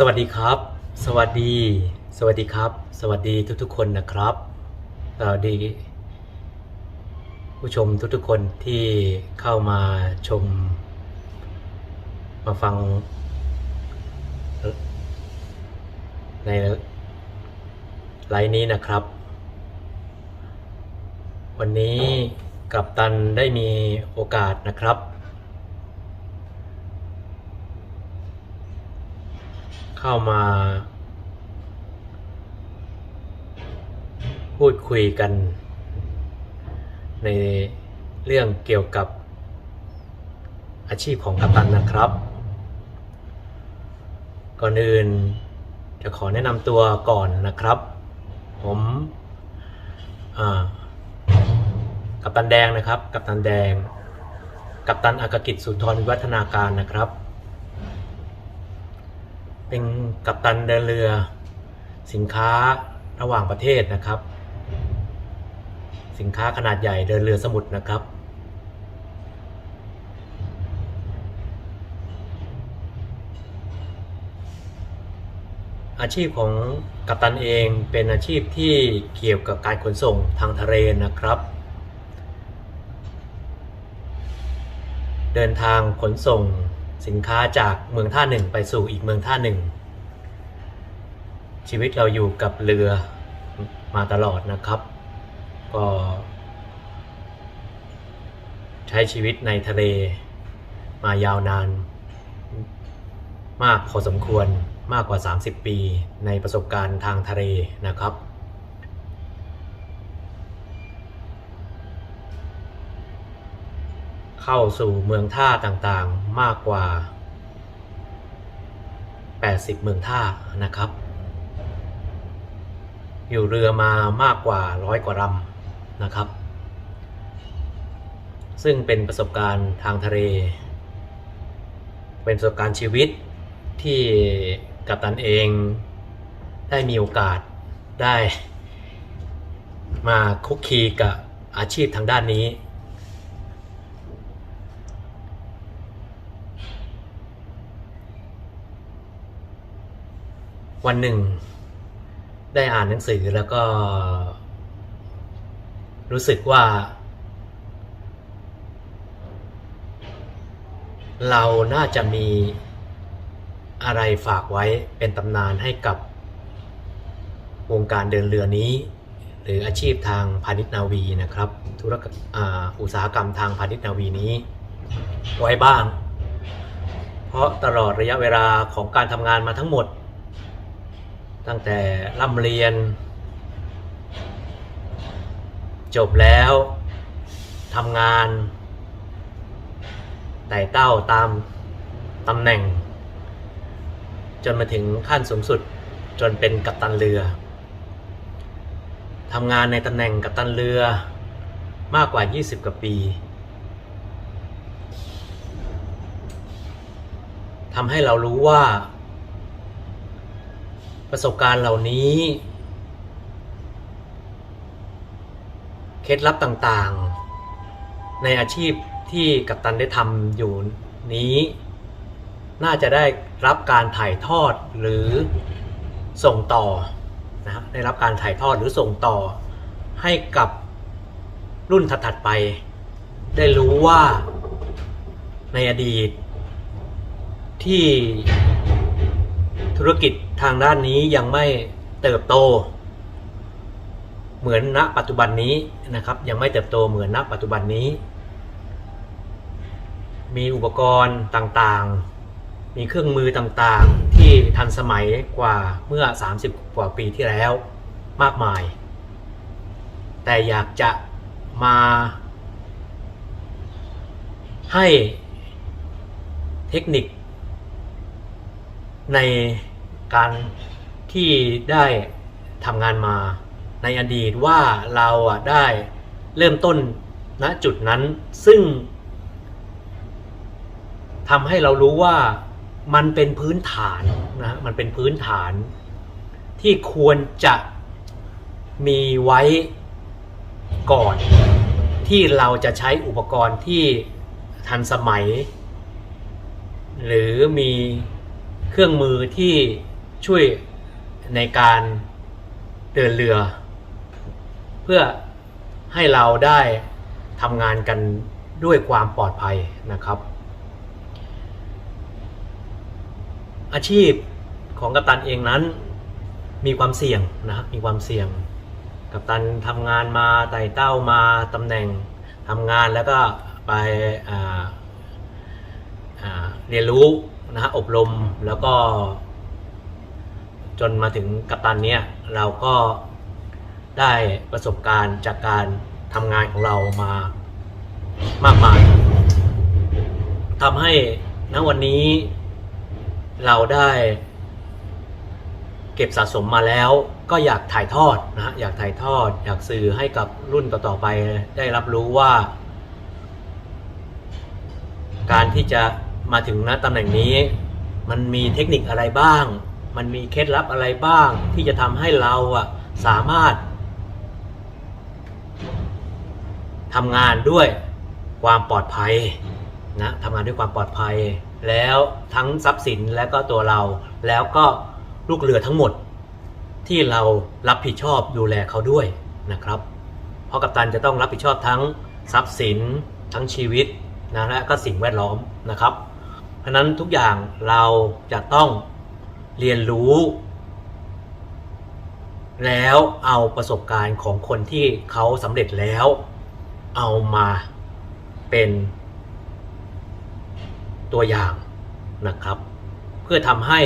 สวัสดีครับ สวัสดี สวัสดีครับ สวัสดีทุกๆคนนะครับสวัสดี ผู้ชมทุกๆคนที่เข้ามาชม มาฟัง ในไลน์นี้นะครับ วันนี้กับตันได้มีโอกาสนะครับ เข้ามา พูดคุยกัน ในเรื่องเกี่ยวกับอาชีพของกัปตันนะครับ ก่อนอื่นจะขอแนะนำตัวก่อนนะครับ ผมกัปตันแดงนะครับ กัปตันแดง กัปตันอากกิจสุนทรวิวัฒนาการนะครับ เป็นกัปตันเดินเรือ สินค้าระหว่างประเทศนะครับ สินค้าขนาดใหญ่เดินเรือสมุทรนะครับ อาชีพของกัปตันเองเป็นอาชีพที่เกี่ยวกับการขนส่งทางทะเลนะครับเดินทางขนส่ง สินค้าจากเมืองท่าหนึ่งไปสู่อีกเมืองท่าหนึ่ง ชีวิตเราอยู่กับเรือมาตลอดนะครับ ก็ ใช้ชีวิตในทะเลมายาวนาน มากพอสมควรมากกว่า 30 ปีในประสบการณ์ทางทะเลนะครับ เข้าสู่เมืองท่าต่างๆมากกว่า 80 เมืองท่านะครับ อยู่เรือมามากกว่าร้อยกว่าลำนะครับ ซึ่งเป็นประสบการณ์ทางทะเล เป็นประสบการณ์ชีวิตที่กัปตันเองได้มีโอกาสได้มาคุกคีกับอาชีพทางด้านนี้ วันหนึ่ง ได้อ่านหนังสือแล้วก็ รู้สึกว่า เราน่าจะมีอะไรฝากไว้เป็นตำนานให้กับวงการเดินเรือนี้ หรืออาชีพทางพาณิชย์นาวีนะครับธุรกอุตสาหกรรมทางพาณิชย์นาวีนี้ ไว้บ้าง เพราะตลอดระยะเวลาของการทำงานมาทั้งหมด ตั้งแต่ร่ำเรียน จบแล้วทำงานไต่เต้าตามตำแหน่ง จนมาถึงขั้นสูงสุดจนเป็นกัปตันเรือทำงานในตำแหน่งกัปตันเรือมากกว่า 20 กว่าปีทำให้เรารู้ว่า ประสบการณ์เหล่านี้ เคล็ดลับต่างๆ ในอาชีพที่กัปตันได้ทำอยู่นี้ น่าจะได้รับการถ่ายทอดหรือส่งต่อนะได้รับการถ่ายทอดหรือส่งต่อ ให้กับรุ่นถัดๆไป ได้รู้ว่าในอดีตที่ ธุรกิจทางด้านนี้ยังไม่เติบโต เหมือนณปัจจุบันนี้นะครับ ยังไม่เติบโตเหมือนณปัจจุบันนี้ มีอุปกรณ์ต่างๆ มีเครื่องมือต่างๆ ที่ทันสมัยกว่าเมื่อ 30 กว่าปีที่แล้วมากมาย แต่อยากจะมาให้เทคนิค ในการที่ได้ทำงานมาในอดีตว่าเราอะได้เริ่มต้นณจุดนั้นซึ่งทำให้เรารู้ว่ามันเป็นพื้นฐานนะมันเป็นพื้นฐานที่ควรจะมีไว้ก่อน ที่เราจะใช้อุปกรณ์ที่ทันสมัย หรือมี เครื่องมือที่ช่วยในการเดินเรือ เพื่อให้เราได้ทำงานกันด้วยความปลอดภัยนะครับ อาชีพของกัปตันเองนั้นมีความเสี่ยงนะครับมีความเสี่ยง กัปตันทำงานมาไต่เต้ามาตำแหน่งทำงานแล้วก็ไปเรียนรู้ นะฮะอบรมแล้วก็ จนมาถึงกัปตันเนี้ยเราก็ได้ประสบการณ์จากการทำงานของเรามามากมายทำให้ณวันนี้เราได้เก็บสะสมมาแล้วก็อยากถ่ายทอดนะฮะอยากถ่ายทอด อยากสื่อให้กับรุ่นต่อๆไปได้รับรู้ว่า การที่จะ มาถึงณตำแหน่งนี้ มันมีเทคนิคอะไรบ้าง มันมีเคล็ดลับอะไรบ้าง ที่จะทำให้เราอะสามารถทำงานด้วยความปลอดภัยนะทำงานด้วยความปลอดภัย แล้วทั้งทรัพย์สินและก็ตัวเรา แล้วก็ลูกเรือทั้งหมด ที่เรารับผิดชอบดูแลเขาด้วยนะครับ เพราะกัปตันจะต้องรับผิดชอบทั้งทรัพย์สินทั้งชีวิตนะและก็สิ่งแวดล้อมนะครับ ราะฉะนั้นทุกอย่างเราจะต้องเรียนรู้ แล้วเอาประสบการณ์ของคนที่เขาสำเร็จแล้ว เอามาเป็นตัวอย่างนะครับ เพื่อทำให้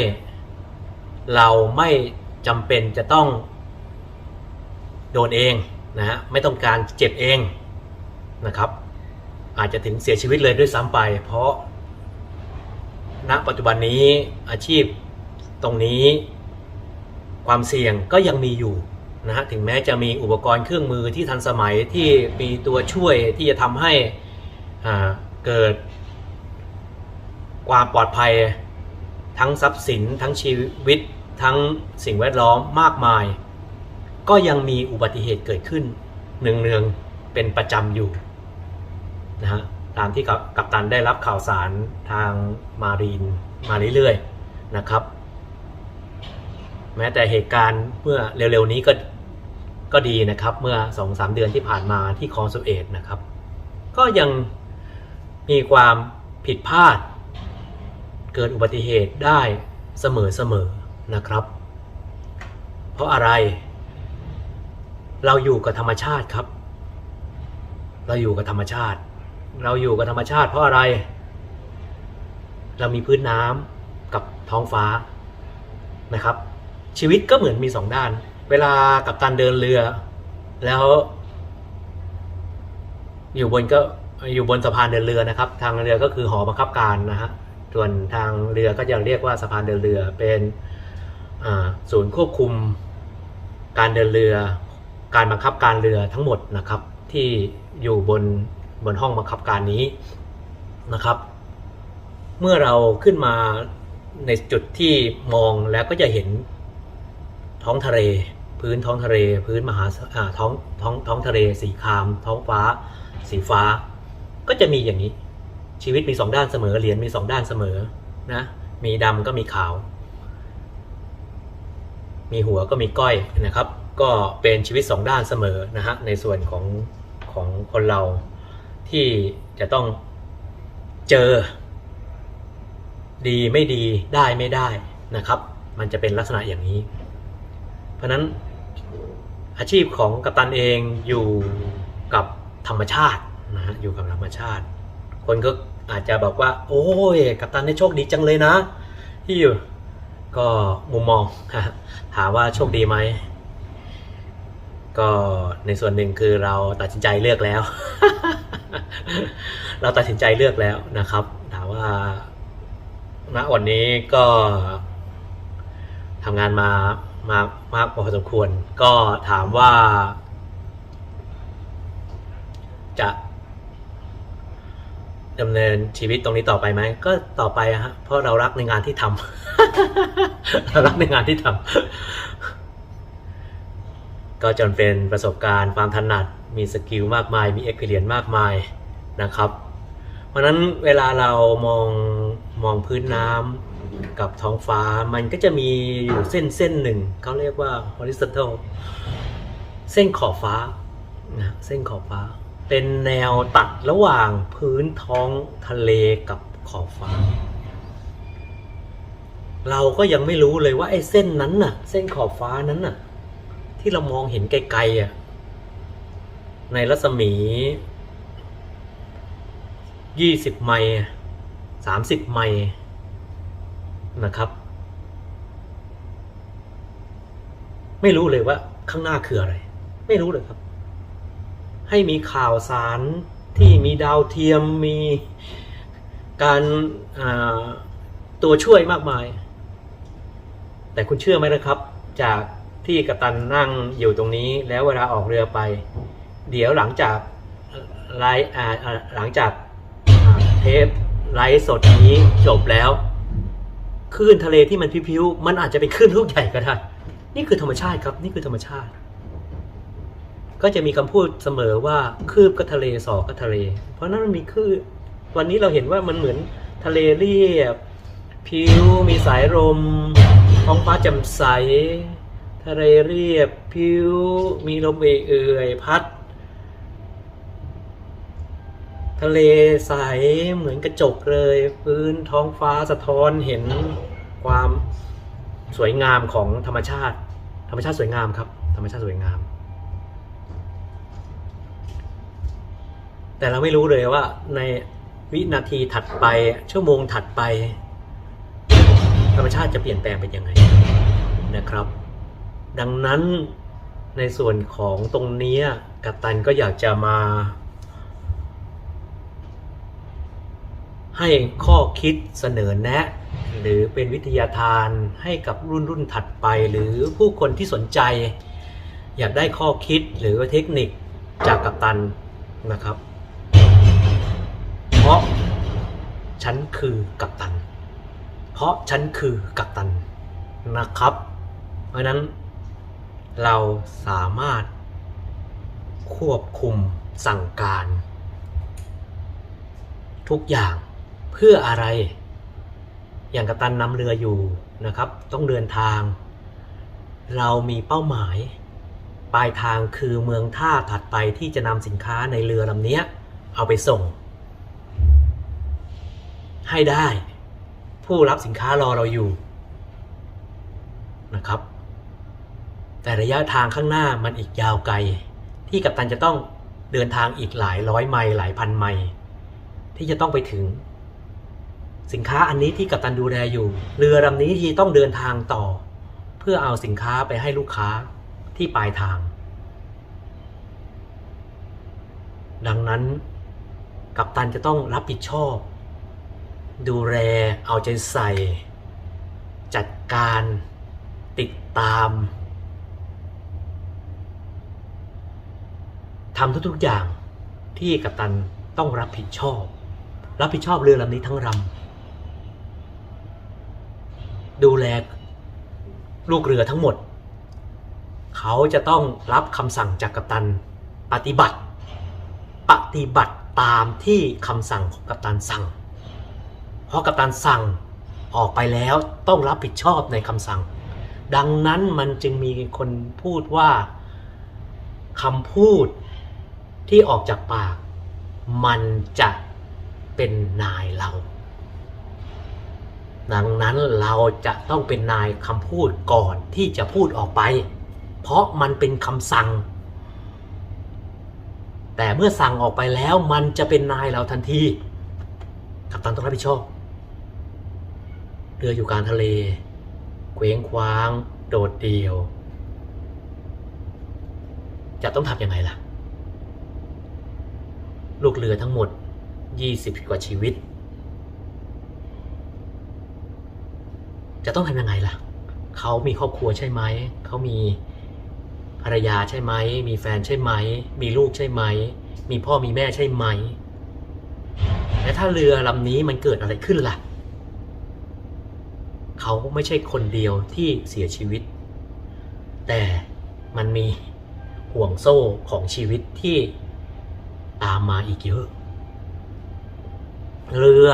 เราไม่จำเป็นจะต้องโดนเองนะฮะไม่ต้องการเจ็บเองนะครับ อาจจะถึงเสียชีวิตเลยด้วยซ้ำไป เพราะ ณปัจจุบันนี้อาชีพตรงนี้ความเสี่ยงก็ยังมีอยู่นะฮะถึงแม้จะมีอุปกรณ์เครื่องมือที่ทันสมัยที่มีตัวช่วยที่จะทำให้อ่าเกิดความปลอดภัยทั้งทรัพย์สินทั้งชีวิตทั้งสิ่งแวดล้อมมากมาย ก็ยังมีอุบัติเหตุเกิดขึ้นเนืองๆเป็นประจำอยู่นะฮะ ตามที่กัปกัปตันได้รับข่าวสารทางมารีนมาเรื่อยๆนะครับ แม้แต่เหตุการณ์เมื่อเร็วๆนี้ก็ก็ดีนะครับ เมื่อสองสามเดือนที่ผ่านมาที่คลองสุเอตนะครับ ก็ยังมีความผิดพลาด เกิดอุบัติเหตุได้เสมอๆนะครับ เพราะอะไร เราอยู่กับธรรมชาติครับ เราอยู่กับธรรมชาติ เราอยู่กับธรรมชาติเพราะอะไร เรามีพื้นน้ำกับท้องฟ้านะครับ ชีวิตก็เหมือนมีสองด้าน เวลากับตันเดินเรือ แล้ว อยู่บนก็อยู่บนสะพานเดินเรือนะครับ ทางเรือก็คือหอบังคับการนะฮะส่วนทางเรือก็จะเรียกว่าสะพานเดินเรือเป็นศูนย์ควบคุมการเดินเรือ การบังคับการเรือทั้งหมดนะครับที่อยู่บน บนห้องบังคับการนี้นะครับ เมื่อเราขึ้นมาในจุดที่มองแล้วก็จะเห็นท้องทะเล พื้นท้องทะเล พื้นมหาอ่าท้องท้องท้องทะเล สีคราม ท้องฟ้า สีฟ้า ก็จะมีอย่างนี้ ชีวิตมีสองด้านเสมอเหรียญมีสองด้านเสมอนะมีดำก็มีขาว มีหัวก็มีก้อยนะครับ ก็เป็นชีวิตสองด้านเสมอนะฮะในส่วนของของคนเรา ที่จะต้องเจอ ดีไม่ดีได้ไม่ได้นะครับ มันจะเป็นลักษณะอย่างนี้ เพราะนั้นอาชีพของกัปตันเองอยู่กับธรรมชาตินะฮะอยู่กับธรรมชาติ คนก็อาจจะบอกว่า โอ้ยกัปตันนี่โชคดีจังเลยนะ ที่อยู่ก็มุมมองถามว่าโชคดีไหมก็ในส่วนหนึ่งคือเราตัดสินใจเลือกแล้ว เราตัดสินใจเลือกแล้วนะครับถามว่าณวันนี้ก็ทำงานมามากมากพอสมควร ก็ถามว่า จะดำเนินชีวิตตรงนี้ต่อไปไหม ก็ต่อไปฮะเพราะเรารักในงานที่ทำเรารักในงานที่ทำก็จนเป็นประสบการณ์ความถนัด มีสกิลมากมาย มีเอ็กเพรียนมากมายนะครับเพราะนั้นเวลาเรามองมองพื้นน้ำกับท้องฟ้ามันก็จะมีอยู่เส้นเส้นหนึ่งเขาเรียกว่า horizontal เส้นขอบฟ้านะเส้นขอบฟ้า เป็นแนวตัดระหว่างพื้นท้องทะเลกับขอบฟ้า เราก็ยังไม่รู้เลยว่าไอ้เส้นนั้นน่ะ เส้นขอบฟ้านั้นน่ะ ที่เรามองเห็นไกลๆอะ ในรัศมียี่สิบไมล์สามสิบไมล์นะครับ ไม่รู้เลยว่าข้างหน้าคืออะไร ไม่รู้เลยครับ ให้มีข่าวสารที่มีดาวเทียมมีการตัวช่วยมากมาย แต่คุณเชื่อไหมนะครับ จากที่กัปตันนั่งอยู่ตรงนี้แล้วเวลาออกเรือไป เดี๋ยวหลังจากไลฟ์หลังจากเทปไลฟ์สดนี้จบแล้วคลื่นทะเลที่มันพิ้วๆมันอาจจะเป็นคลื่นลูกใหญ่ก็ได้ นี่คือธรรมชาติครับ นี่คือธรรมชาติ ก็จะมีคำพูดเสมอว่าคืบก็ทะเลสอก็ทะเล เพราะนั้นมันมีคลื่นวันนี้เราเห็นว่ามันเหมือนทะเลเรียบผิวมีสายลมท้องฟ้าแจ่มใส ทะเลเรียบผิวมีลมเอื่อยๆพัด ทะเลใสเหมือนกระจกเลย พื้นท้องฟ้าสะท้อนเห็นความสวยงามของธรรมชาติ ธรรมชาติสวยงามครับ ธรรมชาติสวยงาม แต่เราไม่รู้เลยว่าในวินาทีถัดไปชั่วโมงถัดไป ธรรมชาติจะเปลี่ยนแปลงเป็นยังไงนะครับ ดังนั้นในส่วนของตรงนี้กัปตันก็อยากจะมา ให้ข้อคิดเสนอแนะ หรือเป็นวิทยาทานให้กับรุ่นรุ่นถัดไป หรือผู้คนที่สนใจ อยากได้ข้อคิดหรือเทคนิคจากกัปตันนะครับ เพราะฉันคือกัปตัน เพราะฉันคือกัปตันนะครับ เพราะนั้นเราสามารถควบคุมสั่งการ ทุกอย่าง เพื่ออะไร อย่างกัปตันนำเรืออยู่นะครับ ต้องเดินทาง เรามีเป้าหมาย ปลายทางคือเมืองท่าถัดไปที่จะนำสินค้าในเรือลำนี้เอาไปส่ง ให้ได้ ผู้รับสินค้ารอเราอยู่นะครับ แต่ระยะทางข้างหน้ามันอีกยาวไกล ที่กัปตันจะต้องเดินทางอีกหลายร้อยไมล์หลายพันไมล์ที่จะต้องไปถึง สินค้าอันนี้ที่กัปตันดูแลอยู่ เรือลำนี้ที่ต้องเดินทางต่อ เพื่อเอาสินค้าไปให้ลูกค้าที่ปลายทาง ดังนั้นกัปตันจะต้องรับผิดชอบ ดูแลเอาใจใส่ จัดการติดตามทำทุกๆอย่างที่กัปตันต้องรับผิดชอบ รับผิดชอบเรือลำนี้ทั้งลำ ดูแลลูกเรือทั้งหมด เขาจะต้องรับคำสั่งจากกัปตันปฏิบัติ ปฏิบัติตามที่คำสั่งของกัปตันสั่ง เพราะกัปตันสั่งออกไปแล้วต้องรับผิดชอบในคำสั่ง ดังนั้นมันจึงมีคนพูดว่าคำพูดที่ออกจากปาก มันจะเป็นนายเรา ดังนั้นเราจะต้องเป็นนายคำพูดก่อนที่จะพูดออกไป เพราะมันเป็นคำสั่ง แต่เมื่อสั่งออกไปแล้วมันจะเป็นนายเราทันที กัปตันต้องรับผิดชอบเรืออยู่กลางทะเลเคว้งคว้าง โดดเดี่ยว จะต้องทำยังไงล่ะ ลูกเรือทั้งหมด 20 กว่าชีวิต จะต้องทำยังไงล่ะ เขามีครอบครัวใช่ไหม เขามีภรรยาใช่ไหม มีแฟนใช่ไหม มีลูกใช่ไหม มีพ่อมีแม่ใช่ไหม และถ้าเรือลำนี้มันเกิดอะไรขึ้นล่ะ เขาไม่ใช่คนเดียวที่เสียชีวิต แต่มันมีห่วงโซ่ของชีวิตที่ตามมาอีกเยอะ เรือ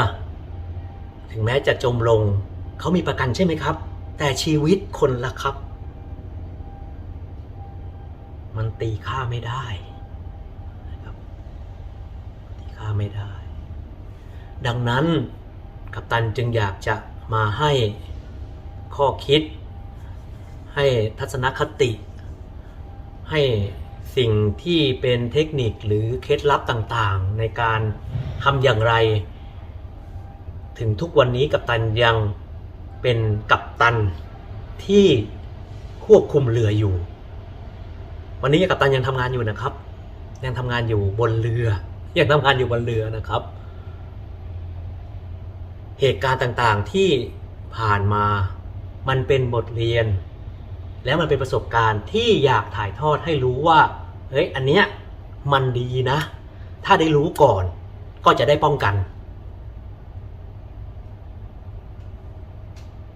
ถึงแม้จะจมลง เขามีประกันใช่ไหมครับ แต่ชีวิตคนละครับ มันตีค่าไม่ได้นะครับตีค่าไม่ได้ ดังนั้นกัปตันจึงอยากจะมาให้ข้อคิด ให้ทัศนคติ ให้สิ่งที่เป็นเทคนิคหรือเคล็ดลับต่างๆ ในการทำอย่างไร ถึงทุกวันนี้กัปตันยัง เป็นกัปตันที่ควบคุมเรืออยู่ วันนี้กัปตันยังทำงานอยู่นะครับ ยังทำงานอยู่บนเรือ ยังทำงานอยู่บนเรือนะครับ เหตุการณ์ต่างๆที่ผ่านมามันเป็นบทเรียน แล้วมันเป็นประสบการณ์ที่อยากถ่ายทอดให้รู้ว่าเฮ้ยอันเนี้ยมันดีนะ ถ้าได้รู้ก่อนก็จะได้ป้องกัน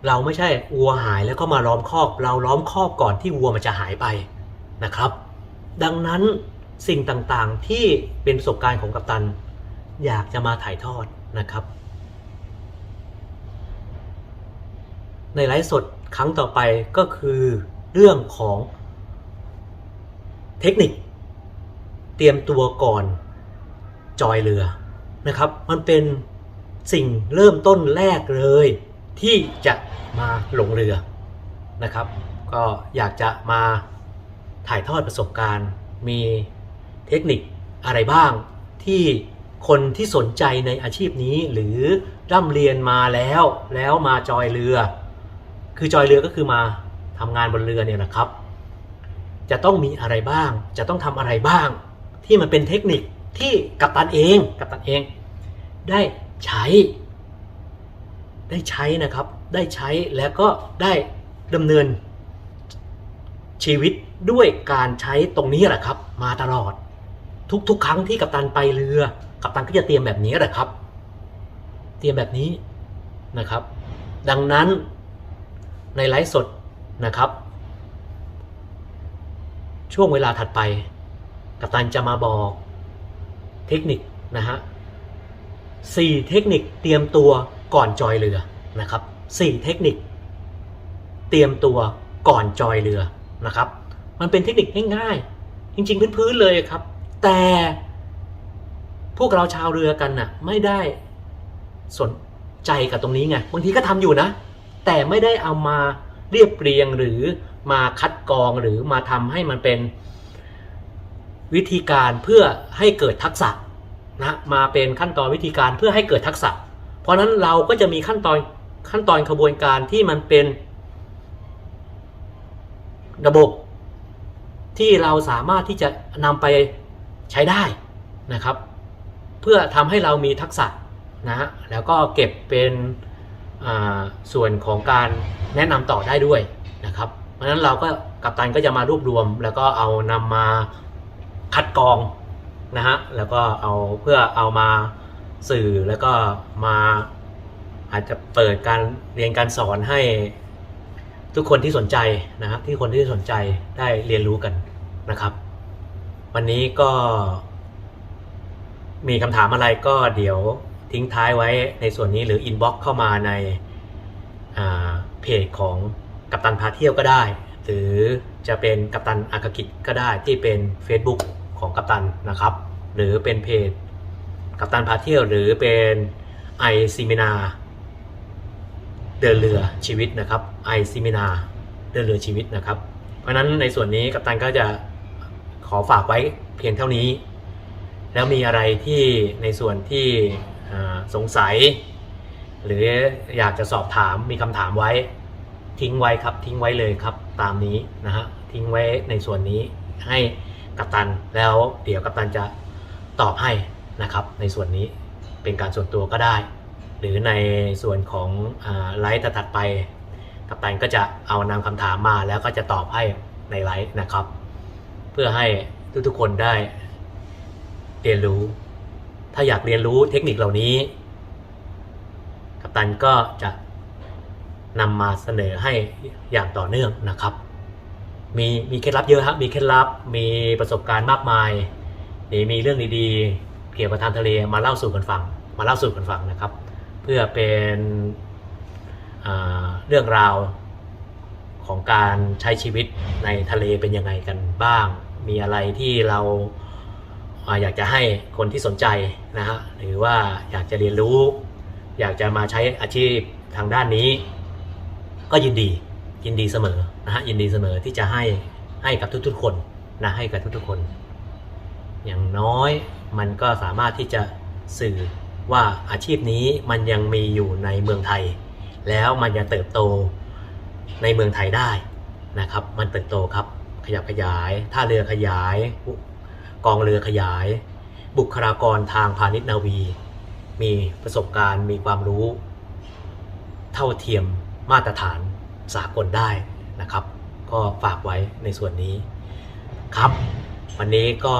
เราไม่ใช่วัวหายแล้วก็มาล้อมคอก เราล้อมคอกก่อนที่วัวมันจะหายไปนะครับ ดังนั้นสิ่งต่างๆที่เป็นประสบการณ์ของกัปตัน อยากจะมาถ่ายทอดนะครับ ในไลฟ์สดครั้งต่อไปก็คือเรื่องของเทคนิค เตรียมตัวก่อนจอยเรือนะครับ มันเป็นสิ่งเริ่มต้นแรกเลย ที่จะมาหลงเรือนะครับ ก็อยากจะมาถ่ายทอดประสบการณ์ มีเทคนิคอะไรบ้าง ที่คนที่สนใจในอาชีพนี้หรือร่ำเรียนมาแล้วแล้วมาจอยเรือ คือจอยเรือก็คือมาทำงานบนเรือเนี่ยนะครับ จะต้องมีอะไรบ้าง จะต้องทำอะไรบ้าง ที่มันเป็นเทคนิคที่กัปตันเองกัปตันเอง ได้ใช้ ได้ใช้นะครับ ได้ใช้แล้วก็ได้ดำเนินชีวิตด้วยการใช้ตรงนี้แหละครับ มาตลอด ทุกๆ ครั้งที่กัปตันไปเรือ กัปตันก็จะเตรียมแบบนี้แหละครับ เตรียมแบบนี้นะครับ ดังนั้นในไลฟ์สดนะครับ ช่วงเวลาถัดไป กัปตันจะมาบอกเทคนิคนะฮะสี่เทคนิคเตรียมตัว ก่อนจอยเรือนะครับสี่เทคนิค เตรียมตัวก่อนจอยเรือนะครับ มันเป็นเทคนิคง่ายๆ จริงๆ พื้นๆเลยครับ แต่พวกเราชาวเรือกันน่ะไม่ได้สนใจกับตรงนี้ไงบางทีก็ทำอยู่นะ แต่ไม่ได้เอามาเรียบเรียงหรือมาคัดกรองหรือมาทำให้มันเป็นวิธีการเพื่อให้เกิดทักษะนะมาเป็นขั้นตอนวิธีการเพื่อให้เกิดทักษะ เพราะฉะนั้นเราก็จะมีขั้นตอนขั้นตอนขบวนการที่มันเป็น ระบบที่เราสามารถที่จะนำไปใช้ได้นะครับ เพื่อทำให้เรามีทักษะนะฮะแล้วก็เก็บเป็นส่วนของการแนะนำต่อได้ด้วยนะครับ เพราะฉะนั้นเราก็กัปตันก็จะมารวบรวม แล้วก็เอานำมาคัดกรองนะฮะแล้วก็เอาเพื่อเอามา สื่อแล้วก็มาอาจจะเปิดการเรียนการสอนให้ทุกคนที่สนใจนะฮะที่คนที่สนใจได้เรียนรู้กันนะครับ วันนี้ก็มีคำถามอะไรก็เดี๋ยวทิ้งท้ายไว้ในส่วนนี้หรืออินบ็อกซ์เข้ามาในาเพจของกัปตันพาเที่ยวก็ได้ หรือจะเป็นกัปตันอาคากิก็ได้ที่เป็น Facebook ของกัปตันนะครับ หรือเป็นเพจ กัปตันพาเที่ยวหรือเป็นไอซีมินาเดินเรือชีวิตนะครับไอซิมินาเดินเรือชีวิตนะครับ เพราะฉะนั้นในส่วนนี้กัปตันก็จะขอฝากไว้เพียงเท่านี้ แล้วมีอะไรที่ในส่วนที่สงสัย หรืออยากจะสอบถามมีคำถามไว้ทิ้งไว้ครับทิ้งไว้เลยครับตามนี้นะฮะทิ้งไว้ในส่วนนี้ให้กัปตันแล้วเดี๋ยวกัปตันจะตอบให้ นะครับ ในส่วนนี้เป็นการส่วนตัวก็ได้ หรือในส่วนของไลฟ์ถัดไป กัปตันก็จะเอานำคำถามมาแล้วก็จะตอบให้ในไลฟ์นะครับ เพื่อให้ทุกๆคนได้เรียนรู้ ถ้าอยากเรียนรู้เทคนิคเหล่านี้ กัปตันก็จะนำมาเสนอให้อย่างต่อเนื่องนะครับ มีมีเคล็ดลับเยอะครับ มีเคล็ดลับ มีประสบการณ์มากมายนี่มีเรื่องดีๆ กี่ยวกับทางทะเลมาเล่าสู่กันฟัง มาเล่าสู่กันฟังนะครับ เพื่อเป็นเรื่องราวของการใช้ชีวิตในทะเลเป็นยังไงกันบ้าง มีอะไรที่เราอยากจะให้คนที่สนใจนะฮะหรือว่าอยากจะเรียนรู้ อยากจะมาใช้อาชีพทางด้านนี้ ก็ยินดียินดีเสมอนะฮะยินดีเสมอที่จะให้ให้กับทุกๆคนนะให้กับทุกๆคน อย่างน้อย มันก็สามารถที่จะสื่อว่าอาชีพนี้มันยังมีอยู่ในเมืองไทย แล้วมันยังเติบโตในเมืองไทยได้นะครับ มันเติบโตครับขยับขยายท่าเรือขยาย กองเรือขยาย บุคลากรทางพาณิชย์นาวี มีประสบการณ์มีความรู้ เท่าเทียมมาตรฐานสากลได้นะครับ ก็ฝากไว้ในส่วนนี้ครับ วันนี้ก็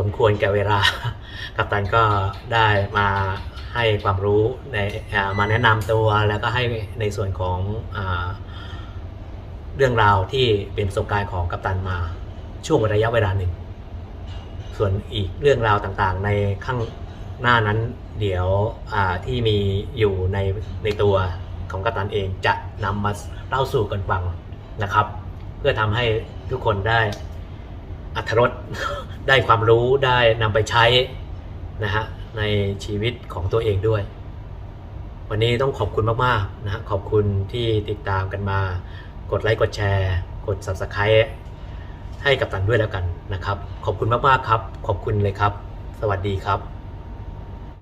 สมควรแก่เวลา กัปตันก็ได้มาให้ความรู้ในมาแนะนำตัวแล้วก็ให้ในส่วนของอเรื่องราวที่เป็นประสบการณ์ของกัปตันมาช่วงระยะเวลาหนึ่ง ส่วนอีกเรื่องราวต่างๆ ในข้างหน้านั้นเดี๋ยวที่มีอยู่ในในตัวของกัปตันเองจะนำมาเล่าสู่กันฟังนะครับ เพื่อทำให้ทุกคนได้ อัธรสได้ความรู้ได้นำไปใช้นะฮะในชีวิตของตัวเองด้วย วันนี้ต้องขอบคุณมากๆนะฮะขอบคุณที่ติดตามกันมา กดไลค์กดแชร์ กด subscribe ให้กับตันด้วยแล้วกันนะครับ ขอบคุณมากๆครับ ขอบคุณเลยครับ สวัสดีครับ